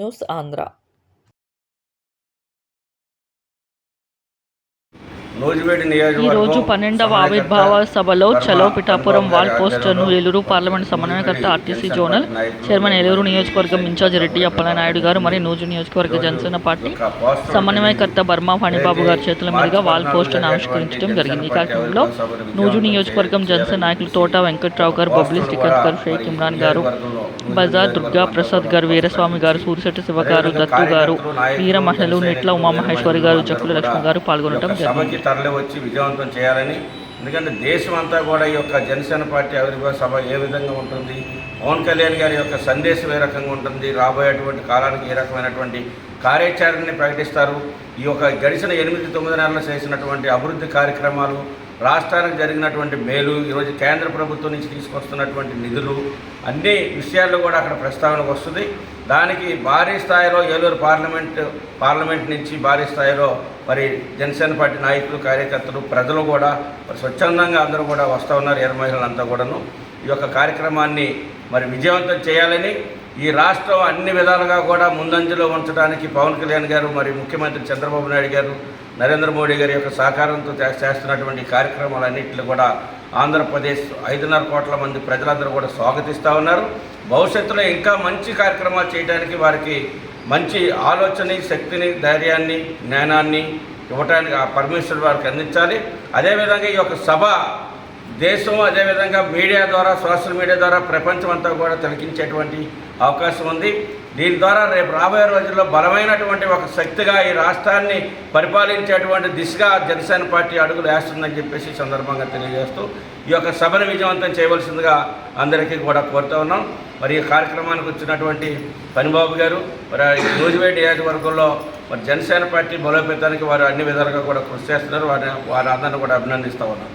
News Andhra ఈ రోజు పన్నెండవ ఆవిర్భావ సభలో చలో పిఠాపురం వాల్ పోస్టర్ను ఏలూరు పార్లమెంట్ సమన్వయకర్త ఆర్టీసీ జోనల్ చైర్మన్ ఏలూరు నియోజకవర్గం ఇన్ఛార్జ్ రెడ్డి అప్పలనాయుడు గారు మరియు నూజు నియోజకవర్గ జనసేన పార్టీ సమన్వయకర్త బర్మా ఫణిబాబు గారి చేతుల మీదుగా వాల్ పోస్టర్ను ఆవిష్కరించడం జరిగింది. ఈ కార్యక్రమంలో నూజు నియోజకవర్గం జనసేన నాయకులు తోట వెంకట్రావు గారు బొబ్లీ శ్రీకాంత్ గారు షేక్ ఇమ్రాన్ గారు బజార్ దుర్గా ప్రసాద్ గారు వీరస్వామి గారు సూరిశెట్టి శివ గారు దత్తు గారు వీర మహిళలు నిట్ల ఉమామహేశ్వరి గారు జక్కుల లక్ష్మి గారు పాల్గొనడం జరిగింది. తరలివచ్చి వచ్చి విజయవంతం చేయాలని. ఎందుకంటే దేశం అంతా కూడా ఈ యొక్క జనసేన పార్టీ ఆవిర్భావ సభ ఏ విధంగా ఉంటుంది? పవన్ కళ్యాణ్ గారి యొక్క సందేశం ఏ రకంగా ఉంటుంది? రాబోయేటువంటి కాలానికి ఏ రకమైనటువంటి కార్యాచరణని ప్రకటిస్తారు? ఈ యొక్క గడిచిన ఎనిమిది తొమ్మిది నెలలు చేసినటువంటి అభివృద్ధి కార్యక్రమాలు రాష్ట్రానికి జరిగినటువంటి మేలు ఈరోజు కేంద్ర ప్రభుత్వం నుంచి తీసుకొస్తున్నటువంటి నిధులు అన్ని విషయాల్లో కూడా అక్కడ ప్రస్తావనకు వస్తుంది. దానికి భారీ స్థాయిలో ఏలూరు పార్లమెంట్ పార్లమెంట్ నుంచి భారీ స్థాయిలో మరి జనసేన పార్టీ నాయకులు కార్యకర్తలు ప్రజలు కూడా మరి స్వచ్ఛందంగా అందరూ కూడా వస్తూ ఉన్నారు ఎర్ర మహిళలంతా కూడాను. ఈ యొక్క కార్యక్రమాన్ని మరి విజయవంతం చేయాలని ఈ రాష్ట్రం అన్ని విధాలుగా కూడా ముందంజలో ఉంచడానికి పవన్ కళ్యాణ్ గారు మరియు ముఖ్యమంత్రి చంద్రబాబు నాయుడు గారు నరేంద్ర మోడీ గారి యొక్క సహకారంతో చేస్తున్నటువంటి కార్యక్రమాలన్నింటినీ కూడా ఆంధ్రప్రదేశ్ ఐదున్నర కోట్ల మంది ప్రజలందరూ కూడా స్వాగతిస్తూ ఉన్నారు. భవిష్యత్తులో ఇంకా మంచి కార్యక్రమాలు చేయడానికి వారికి మంచి ఆలోచన శక్తిని ధైర్యాన్ని జ్ఞానాన్ని ఇవ్వటానికి ఆ పరమేశ్వర్ వారికి అందించాలి. అదేవిధంగా ఈ యొక్క సభ దేశం అదేవిధంగా మీడియా ద్వారా సోషల్ మీడియా ద్వారా ప్రపంచం అంతా కూడా తిలకించేటువంటి అవకాశం ఉంది. దీని ద్వారా రేపు రాబోయే రోజుల్లో బలమైనటువంటి ఒక శక్తిగా ఈ రాష్ట్రాన్ని పరిపాలించేటువంటి దిశగా జనసేన పార్టీ అడుగులు వేస్తుందని చెప్పేసి ఈ సందర్భంగా తెలియజేస్తూ ఈ యొక్క సభను విజయవంతం చేయవలసిందిగా అందరికీ కూడా కోరుతూ ఉన్నాం. మరి ఈ కార్యక్రమానికి వచ్చినటువంటి పనిబాబు గారు మరి నూజివేడ్ నియోజకవర్గంలో మరి జనసేన పార్టీ బలోపేతానికి వారు అన్ని విధాలుగా కూడా కృషి చేస్తున్నారు. వారి వారి అందరిని కూడా అభినందిస్తూ ఉన్నాం.